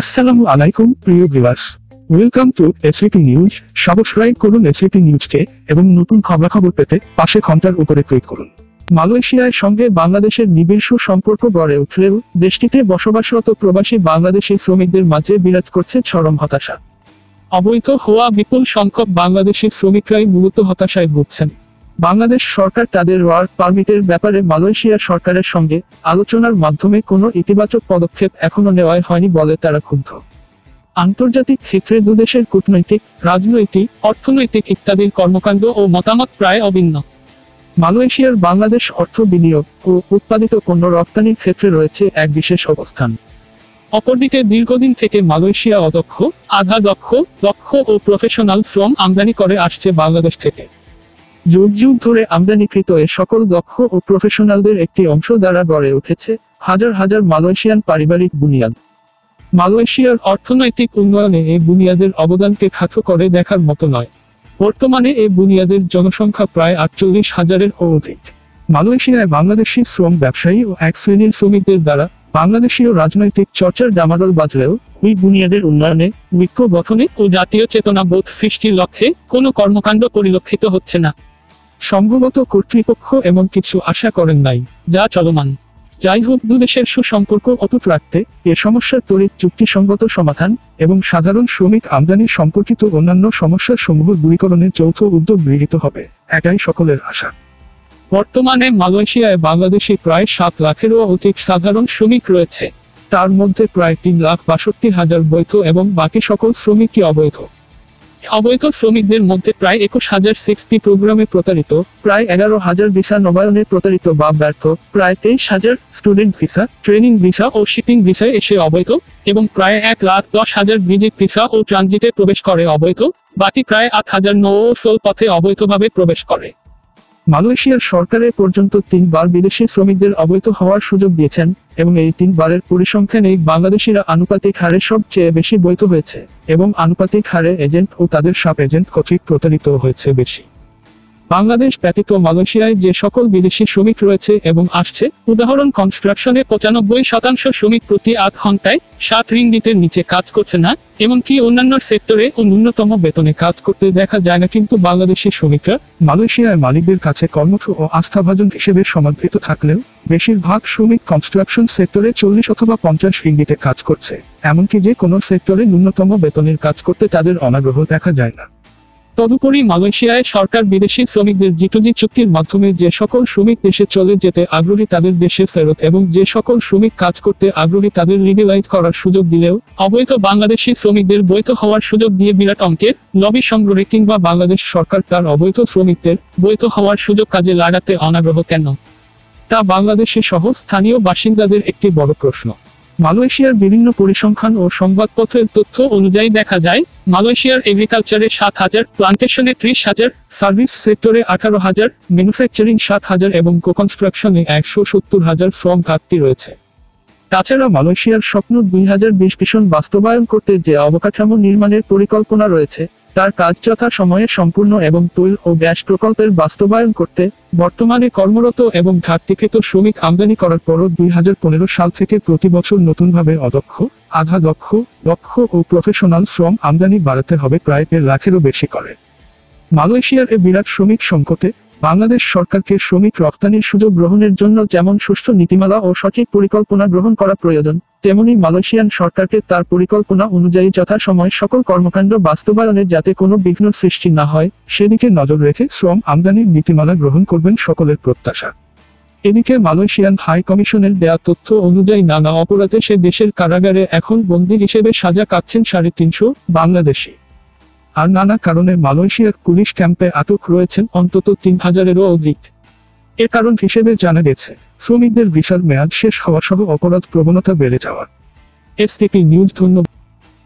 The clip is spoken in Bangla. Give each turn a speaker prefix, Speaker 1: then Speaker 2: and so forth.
Speaker 1: আসসালামু আলাইকুম, প্রিয় viewers. Welcome to ACP news subscribe করুন এসিপি নিউজকে এবং নতুন খবরাখবর পেতে পাশে ঘণ্টার উপরে ক্লিক করুন। মালয়েশিয়ার সঙ্গে বাংলাদেশের নিবিড় সুসম্পর্ক গড়ে উঠলেও দেশটিতে বসবাসরত প্রবাসী বাংলাদেশি শ্রমিকদের মাঝে বিরাজ করছে চরম হতাশা। অবৈধ হওয়া বিপুল সংখ্যক বাংলাদেশি শ্রমিকরাই মূলত হতাশায় ভুগছেন। বাংলাদেশ সরকার তাদের ওয়ার্ক পারমিটের ব্যাপারে মালয়েশিয়া সরকারের সঙ্গে আলোচনার মাধ্যমে কোনো ইতিবাচক পদক্ষেপ এখনও নেওয়া হয়নি বলে তারা ক্ষুব্ধ। আন্তর্জাতিক ক্ষেত্রে দুদেশের কূটনৈতিক, রাজনৈতিক, অর্থনৈতিক ইত্যাদির কর্মকাণ্ড ও মতামত প্রায় অভিন্ন। মালয়েশিয়ার বাংলাদেশ অর্থ বিনিয়োগ ও উৎপাদিত পণ্য রপ্তানির ক্ষেত্রে রয়েছে এক বিশেষ অবস্থান। অপরদিকে দীর্ঘদিন থেকে মালয়েশিয়া অদক্ষ, আধা দক্ষ দক্ষ ও প্রফেশনাল শ্রম আমদানি করে আসছে বাংলাদেশ থেকে। যুগ যুগ ধরে আমদানিকৃত এ সকল দক্ষ ও প্রফেশনালদের একটি অংশ দ্বারা গড়ে উঠেছে হাজার হাজার মালয়েশিয়ান পারিবারিক বুনিয়াদ। মালয়েশিয়ার অর্থনৈতিক উন্নয়নে এই বুনিয়াদের অবদানকে খাটো করে দেখার মতো নয়। বর্তমানে এই বুনিয়াদের জনসংখ্যা প্রায় আটচল্লিশ হাজারের অধিক। মালয়েশিয়ায় বাংলাদেশি শ্রম ব্যবসায়ী ও এক শ্রেণির শ্রমিকদের দ্বারা বাংলাদেশীয় রাজনৈতিক চর্চার ডামাডোল বাজলেও ওই বুনিয়াদের উন্নয়নে ঐক্য গঠনে ও জাতীয় চেতনাবোধ সৃষ্টির লক্ষ্যে কোনো কর্মকাণ্ড পরিলক্ষিত হচ্ছে না। সম্ভবত কর্তৃপক্ষ এমন কিছু আশা করেন নাই, যা চলমান। যাই হোক দুদেশের সুসম্পর্ক অটুট রাখতে এ সমস্যার তড়িৎ চুক্তিসঙ্গত সমাধান এবং সাধারণ শ্রমিক আমদানি সম্পর্কিত অন্যান্য সমস্যার সমূহ দূরীকরণে যৌথ উদ্যোগ গৃহীত হবে, এটাই সকলের আশা। বর্তমানে মালয়েশিয়ায় বাংলাদেশে প্রায় সাত লাখেরও অধিক সাধারণ শ্রমিক রয়েছে, তার মধ্যে প্রায় তিন লাখ বাষট্টি হাজার বৈধ এবং বাকি সকল শ্রমিকই অবৈধ। অবৈধ শ্রমিকদের মধ্যে প্রায় একুশ হাজার সিক্সটি প্রোগ্রামে প্রতারিত, প্রায় এগারো হাজার ভিসা নবায়নে প্রতারিত বা ব্যর্থ, প্রায় তেইশ হাজার স্টুডেন্ট ভিসা ট্রেনিং ভিসা ও শিপিং ভিসায় এসে অবৈধ এবং প্রায় এক লাখ দশ হাজার ভিজিট ভিসা ও ট্রানজিটে প্রবেশ করে অবৈধ, বাকি প্রায় আট হাজার নৌ সোল পথে অবৈধভাবে প্রবেশ করে। মালয়েশিয়ার সরকারে পর্যন্ত তিনবার বিদেশি শ্রমিকদের অবৈধ হওয়ার সুযোগ দিয়েছেন এবং এই তিনবারের পরিসংখ্যানেই বাংলাদেশিরা আনুপাতিক হারে সবচেয়ে বেশি বৈধ হয়েছে এবং আনুপাতিক হারে এজেন্ট ও তাদের সাব এজেন্ট কর্তৃক প্রতারিত হয়েছে বেশি। বাংলাদেশ ব্যতীত মালয়েশিয়ায় যে সকল বিদেশি শ্রমিক রয়েছে এবং আসছে, উদাহরণ কনস্ট্রাকশনে পঁচানব্বই শতাংশ শ্রমিক প্রতি আট ঘন্টায় সাত রিঙ্গিতের নিচে কাজ করছে না, এমনকি অন্যান্য সেক্টরে ও ন্যূনতম বেতনে কাজ করতে দেখা যায় না, কিন্তু বাংলাদেশি শ্রমিকরা মালয়েশিয়ায় মালিকদের কাছে কর্মঠ ও আস্থাভাজন হিসেবে সমাদৃত থাকলেও, বেশিরভাগ শ্রমিক কনস্ট্রাকশন সেক্টরে চল্লিশ অথবা পঞ্চাশ রিঙ্গিতে কাজ করছে, এমনকি যে কোনো সেক্টরে ন্যূনতম বেতনের কাজ করতে তাদের অনাগ্রহ দেখা যায় না। তদুপরি মালয়েশিয়ায় সরকার বিদেশি শ্রমিকদের জিটুজি চুক্তির মাধ্যমে যে সকল শ্রমিক দেশে চলে যেতে আগ্রহী তাদের দেশে ফেরত এবং যে সকল শ্রমিক কাজ করতে আগ্রহী তাদের লিগেলাইজ করার সুযোগ দিলেও অবৈধ বাংলাদেশি শ্রমিকদের বৈধ হওয়ার সুযোগ দিয়ে বিরাট অঙ্কের লবি সংগ্রহে কিংবা বাংলাদেশ সরকার তার অবৈধ শ্রমিকদের বৈধ হওয়ার সুযোগ কাজে লাগাতে অনাগ্রহ কেন? তা বাংলাদেশে সহ স্থানীয় বাসিন্দাদের একটি বড় প্রশ্ন। মালয়েশিয়ার বিভিন্ন পরিসংখ্যান ও সংবাদপত্রের তথ্য অনুযায়ী দেখা যায়, মালয়েশিয়ার এগ্রিকালচারে সাত হাজার প্লান্টেশনে ত্রিশ হাজার সার্ভিস সেক্টরে আঠারো হাজার ম্যানুফ্যাকচারিং সাত হাজার এবং কনস্ট্রাকশনে একশো সত্তর হাজার শ্রম ঘাটতি রয়েছে। তাছাড়া মালয়েশিয়ার স্বপ্ন দুই হাজার বিশ ভীষণ বাস্তবায়ন করতে যে অবকাঠামো নির্মাণের পরিকল্পনা রয়েছে তার কাজ যথা সময়ে সম্পূর্ণ এবং তৈল ও গ্যাস প্রকল্পের বাস্তবায়ন করতে বর্তমানে কর্মরত এবং ঘাটতিকৃত শ্রমিক আমদানি করার পরও দুই হাজার পনেরো সাল থেকে প্রতি বছর নতুনভাবে অদক্ষ, আধা দক্ষ দক্ষ ও প্রফেশনাল শ্রম আমদানি বাড়াতে হবে প্রায় দেড় লাখেরও বেশি করে। মালয়েশিয়ার এ বিরাট শ্রমিক সংকটে বাংলাদেশ সরকারকে শ্রমিক রপ্তানির সুযোগ গ্রহণের জন্য যেমন সুষ্ঠু নীতিমালা ও সঠিক পরিকল্পনা গ্রহণ করা প্রয়োজন, তেমনি মালয়েশিয়ান সরকারকে তার পরিকল্পনা অনুযায়ী যথাসময় সকল কর্মকাণ্ড বাস্তবায়নে যাতে কোনো বিঘ্ন সৃষ্টি না হয়, সেদিকে নজর রেখে শ্রম আমদানির নীতিমালা গ্রহণ করবেন সকলের প্রত্যাশা। এদিকে মালয়েশিয়ান হাই কমিশনের দেয়া তথ্য অনুযায়ী নানা অপরাধে সে দেশের কারাগারে এখন বন্দী হিসেবে সাজা কাটছেন সাড়ে তিনশো বাংলাদেশি। আর নানা কারণে মালয়েশিয়ার পুলিশ ক্যাম্পে আটক রয়েছেন অন্তত তিন হাজারেরও অধিক। এর কারণ হিসেবে জানা গেছে, শ্রমিকদের ভিসার মেয়াদ শেষ হওয়া সহ অপরাধ প্রবণতা বেড়ে যাওয়া এসটিপি নিউজ ধন্যবাদ।